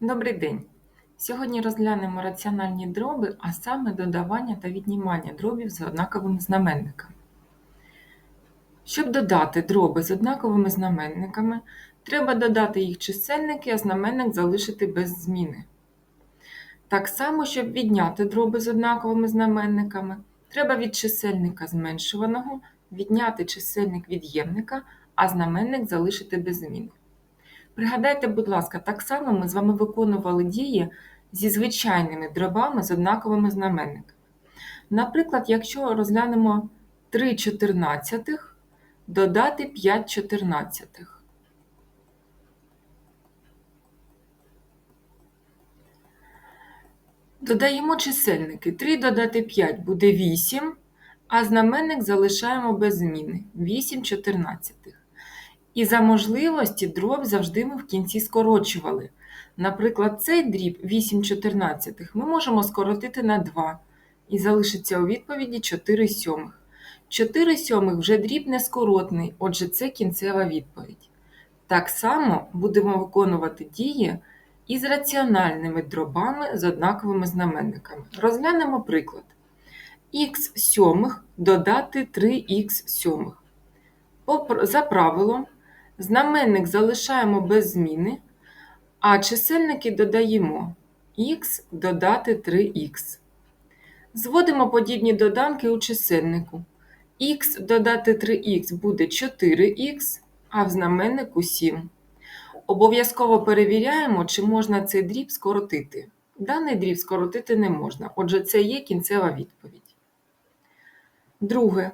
Добрий день! Сьогодні розглянемо раціональні дроби, а саме додавання та віднімання дробів з однаковими знаменниками. Щоб додати дроби з однаковими знаменниками, треба додати їх чисельники, а знаменник залишити без зміни. Так само, щоб відняти дроби з однаковими знаменниками, треба від чисельника зменшуваного відняти чисельник від'ємника, а знаменник залишити без зміни. Пригадайте, будь ласка, так само ми з вами виконували дії зі звичайними дробами з однаковими знаменниками. Наприклад, якщо розглянемо 3 чотирнадцятих додати 5 чотирнадцятих. Додаємо чисельники. 3 додати 5 буде 8, а знаменник залишаємо без зміни 8 чотирнадцятих. І за можливості дроб завжди ми в кінці скорочували. Наприклад, цей дріб 8 чотирнадцятих ми можемо скоротити на 2, і залишиться у відповіді 4 сьомих. 4 сьомих вже дріб нескоротний, отже, це кінцева відповідь. Так само будемо виконувати дії із раціональними дробами з однаковими знаменниками. Розглянемо приклад. х сьомих додати 3х сьомих. За правилом, знаменник залишаємо без зміни, а чисельники додаємо х додати 3х. Зводимо подібні доданки у чисельнику. х додати 3х буде 4х, а в знаменнику 7. Обов'язково перевіряємо, чи можна цей дріб скоротити. Даний дріб скоротити не можна, отже, це є кінцева відповідь. Друге.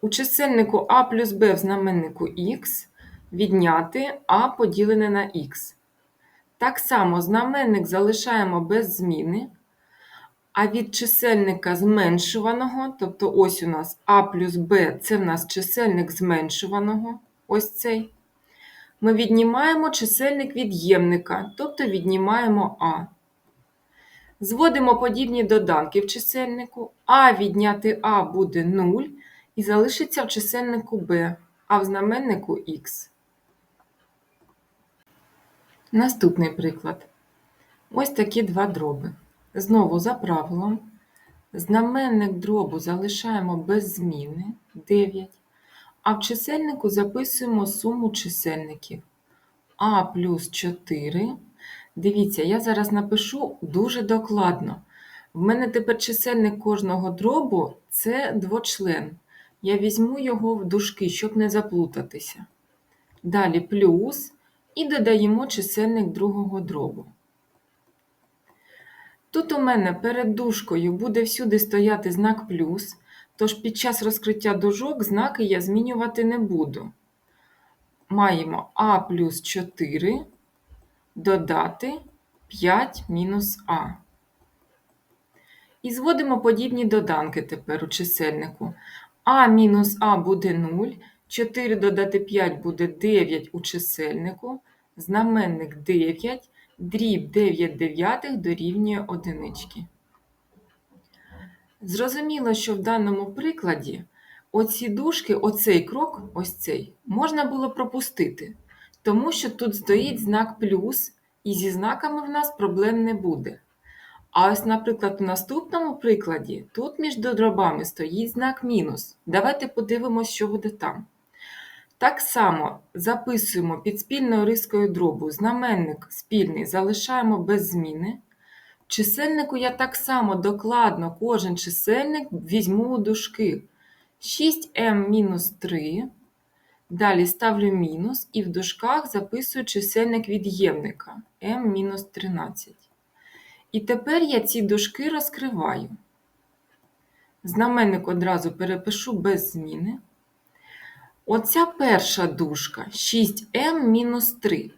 У чисельнику а плюс b в знаменнику х відняти а поділене на х. Так само знаменник залишаємо без зміни, а від чисельника зменшуваного, тобто ось у нас а плюс b це в нас чисельник зменшуваного, ось цей. Ми віднімаємо чисельник від'ємника, тобто віднімаємо а. Зводимо подібні доданки в чисельнику, а відняти а буде 0 і залишиться в чисельнику b, а в знаменнику х. Наступний приклад. Ось такі два дроби. Знову за правилом. Знаменник дробу залишаємо без зміни 9, а в чисельнику записуємо суму чисельників а плюс 4. Дивіться, я зараз напишу дуже докладно. В мене тепер чисельник кожного дробу це двочлен. Я візьму його в дужки, щоб не заплутатися. Далі плюс і додаємо чисельник другого дробу. Тут у мене перед дужкою буде всюди стояти знак плюс, тож під час розкриття дужок знаки я змінювати не буду. Маємо а плюс 4 додати 5 мінус а. І зводимо подібні доданки тепер у чисельнику. А мінус А буде 0, 4 додати 5 буде 9 у чисельнику, знаменник 9, дріб 9 дев'ятих дорівнює одинички. Зрозуміло, що в даному прикладі оці дужки, оцей крок, ось цей, можна було пропустити, тому що тут стоїть знак плюс, і зі знаками в нас проблем не буде. А ось, наприклад, у наступному прикладі тут між дробами стоїть знак мінус. Давайте подивимося, що буде там. Так само записуємо під спільною рискою дробу знаменник спільний залишаємо без зміни. Чисельнику я так само докладно кожен чисельник візьму у дужки. 6m-3. Далі ставлю мінус і в дужках записую чисельник від'ємника m-13. І тепер я ці дужки розкриваю. Знаменник одразу перепишу без зміни. Оця перша дужка 6m-3.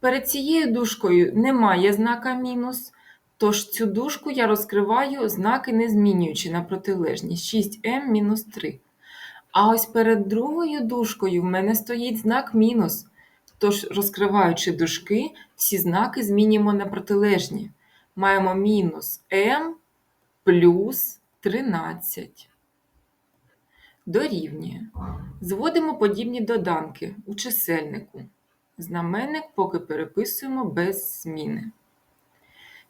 Перед цією дужкою немає знака мінус, тож цю дужку я розкриваю знаки не змінюючи на протилежність 6m-3. А ось перед другою дужкою в мене стоїть знак мінус. Тож, розкриваючи дужки, всі знаки змінюємо на протилежні маємо мінус m плюс 13. Дорівнює. Зводимо подібні доданки у чисельнику. Знаменник поки переписуємо без зміни.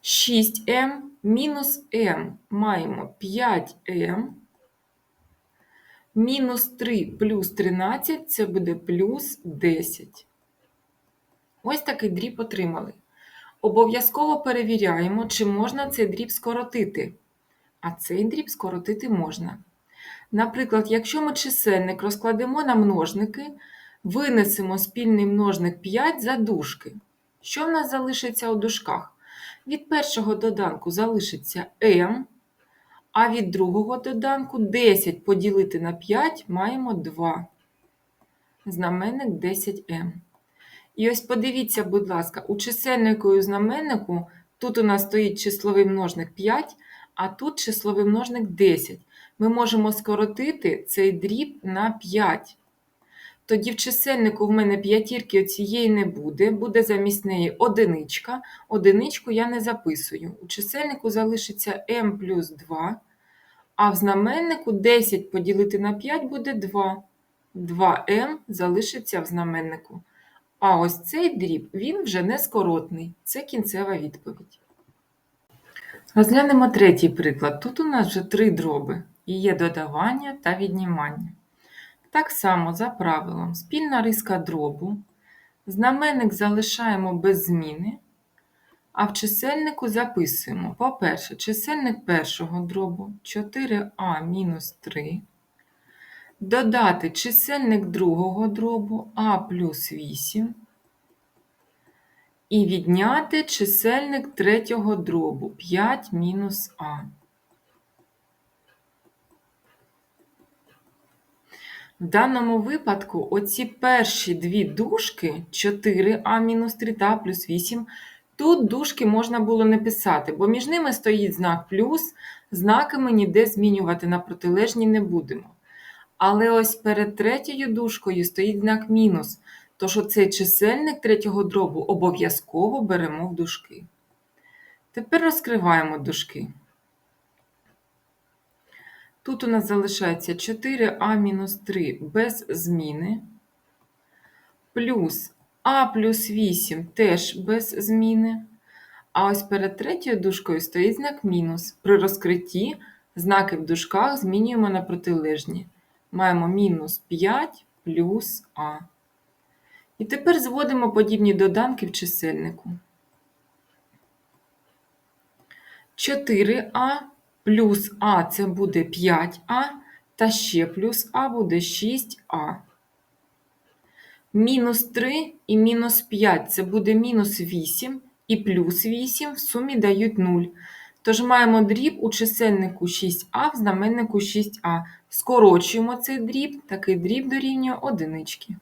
6m мінус m маємо 5m. Мінус 3 плюс 13 це буде плюс 10. Ось такий дріб отримали. Обов'язково перевіряємо, чи можна цей дріб скоротити. А цей дріб скоротити можна. Наприклад, якщо ми чисельник розкладемо на множники, винесемо спільний множник 5 за дужки. Що в нас залишиться у дужках? Від першого доданку залишиться m, а від другого доданку 10 поділити на 5 маємо 2. Знаменник 10m. І ось подивіться, будь ласка, у чисельнику і у знаменнику тут у нас стоїть числовий множник 5, а тут числовий множник 10. Ми можемо скоротити цей дріб на 5. Тоді в чисельнику в мене п'ятірки цієї не буде, буде замість неї одиничка. Одиничку я не записую. У чисельнику залишиться m плюс 2, а в знаменнику 10 поділити на 5 буде 2. 2m залишиться в знаменнику. А ось цей дріб, він вже не скоротний. Це кінцева відповідь. Розглянемо третій приклад. Тут у нас вже три дроби і є додавання та віднімання. Так само, за правилом, спільна риска дробу. Знаменник залишаємо без зміни, а в чисельнику записуємо, по-перше, чисельник першого дробу 4а-3. Додати чисельник другого дробу а плюс 8. І відняти чисельник третього дробу 5 мінус а. В даному випадку оці перші дві дужки 4а-3 та плюс 8, тут дужки можна було не писати, бо між ними стоїть знак плюс, знаки ми ніде змінювати на протилежні не будемо. Але ось перед третьою дужкою стоїть знак мінус, тож оцей чисельник третього дробу обов'язково беремо в дужки. Тепер розкриваємо дужки. Тут у нас залишається 4а мінус 3 без зміни, плюс а плюс 8 теж без зміни. А ось перед третьою дужкою стоїть знак мінус. При розкритті знаки в дужках змінюємо на протилежні. Маємо мінус 5 плюс а. І тепер зводимо подібні доданки в чисельнику. 4а плюс а це буде 5а, та ще плюс а буде 6а. Мінус 3 і мінус 5 це буде мінус 8 і плюс 8 в сумі дають 0. Тож маємо дріб у чисельнику 6а в знаменнику 6а. Скорочуємо цей дріб, такий дріб дорівнює одинички.